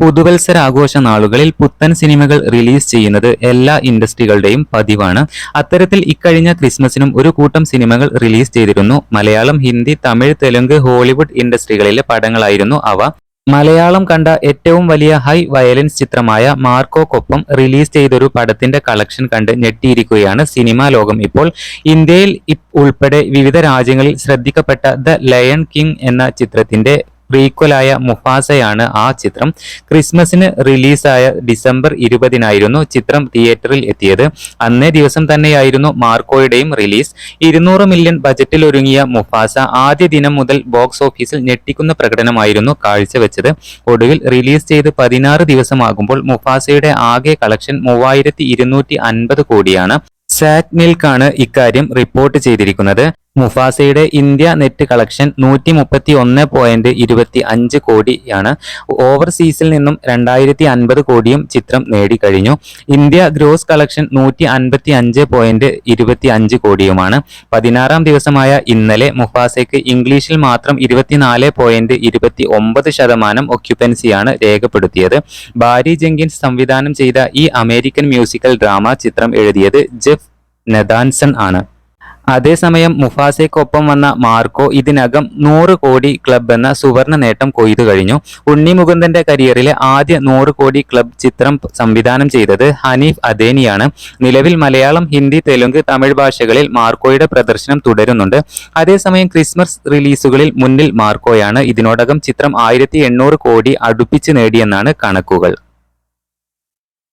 പുതുവത്സരാഘോഷ നാളുകളിൽ പുത്തൻ സിനിമകൾ റിലീസ് ചെയ്യുന്നത് എല്ലാ ഇൻഡസ്ട്രികളുടെയും പതിവാണ്. അത്തരത്തിൽ ഇക്കഴിഞ്ഞ ക്രിസ്മസിനും ഒരു കൂട്ടം സിനിമകൾ റിലീസ് ചെയ്തിരുന്നു. മലയാളം ഹിന്ദി തമിഴ് തെലുങ്ക് ഹോളിവുഡ് ഇൻഡസ്ട്രികളിലെ പടങ്ങളായിരുന്നു അവ. മലയാളം കണ്ട ഏറ്റവും വലിയ ഹൈ വയലൻസ് ചിത്രമായ മാർക്കോക്കൊപ്പം റിലീസ് ചെയ്തൊരു പടത്തിന്റെ കളക്ഷൻ കണ്ട് ഞെട്ടിയിരിക്കുകയാണ് സിനിമാ ലോകം ഇപ്പോൾ. ഇന്ത്യയിൽ ഉൾപ്പെടെ വിവിധ രാജ്യങ്ങളിൽ ശ്രദ്ധിക്കപ്പെട്ട ദ ലയൺ കിങ് എന്ന ചിത്രത്തിന്റെ പ്രീക്വലായ മുഫാസയാണ് ആ ചിത്രം. ക്രിസ്മസിന് റിലീസായ ഡിസംബർ ഇരുപതിനായിരുന്നു ചിത്രം തിയേറ്ററിൽ എത്തിയത്. അന്നേ ദിവസം തന്നെയായിരുന്നു മാർക്കോയുടെയും റിലീസ് ഇരുന്നൂറ് മില്യൺ ബജറ്റിൽ ഒരുങ്ങിയ മുഫാസ ആദ്യ ദിനം മുതൽ ബോക്സ് ഓഫീസിൽ ഞെട്ടിക്കുന്ന പ്രകടനമായിരുന്നു കാഴ്ചവെച്ചത്. ഒടുവിൽ റിലീസ് ചെയ്ത് പതിനാറ് ദിവസമാകുമ്പോൾ മുഫാസയുടെ ആകെ കളക്ഷൻ മൂവായിരത്തി കോടിയാണ്. സാറ്റ് മിൽക്കാണ് ഇക്കാര്യം റിപ്പോർട്ട് ചെയ്തിരിക്കുന്നത്. മുഫാസയുടെ ഇന്ത്യ നെറ്റ് കളക്ഷൻ നൂറ്റി മുപ്പത്തി ഒന്ന് പോയിന്റ് ഇരുപത്തി അഞ്ച് കോടിയാണ്. ഓവർസീസിൽ നിന്നും രണ്ടായിരത്തി അൻപത് കോടിയും ചിത്രം നേടിക്കഴിഞ്ഞു. ഇന്ത്യ ഗ്രോസ് കളക്ഷൻ നൂറ്റി അൻപത്തി അഞ്ച് പോയിന്റ് ഇരുപത്തി അഞ്ച് കോടിയുമാണ്. പതിനാറാം ദിവസമായ ഇന്നലെ മുഫാസയ്ക്ക് ഇംഗ്ലീഷിൽ മാത്രം ഇരുപത്തിനാല് പോയിന്റ് ഇരുപത്തി ഒമ്പത് ശതമാനം ഒക്യുപ്പൻസിയാണ് രേഖപ്പെടുത്തിയത്. ബാരി ജെങ്കിൻസ് സംവിധാനം ചെയ്ത ഈ അമേരിക്കൻ മ്യൂസിക്കൽ ഡ്രാമ ചിത്രം എഴുതിയത് ജെഫ് നെതാൻസൺ ആണ്. അതേസമയം മുഫാസയ്ക്കൊപ്പം വന്ന മാർക്കോ ഇതിനകം നൂറ് കോടി ക്ലബ് എന്ന സുവർണ നേട്ടം കൊയ്തു കഴിഞ്ഞു. ഉണ്ണി മുകുന്ദന്റെ കരിയറിലെ ആദ്യ നൂറ് കോടി ക്ലബ് ചിത്രം സംവിധാനം ചെയ്തത് ഹനീഫ് അദേനിയാണ്. നിലവിൽ മലയാളം ഹിന്ദി തെലുങ്ക് തമിഴ് ഭാഷകളിൽ മാർക്കോയുടെ പ്രദർശനം തുടരുന്നുണ്ട്. അതേസമയം ക്രിസ്മസ് റിലീസുകളിൽ മുന്നിൽ മാർക്കോയാണ് ഇതിനോടകം ചിത്രം ആയിരത്തി കോടി അടുപ്പിച്ച് നേടിയെന്നാണ് കണക്കുകൾ.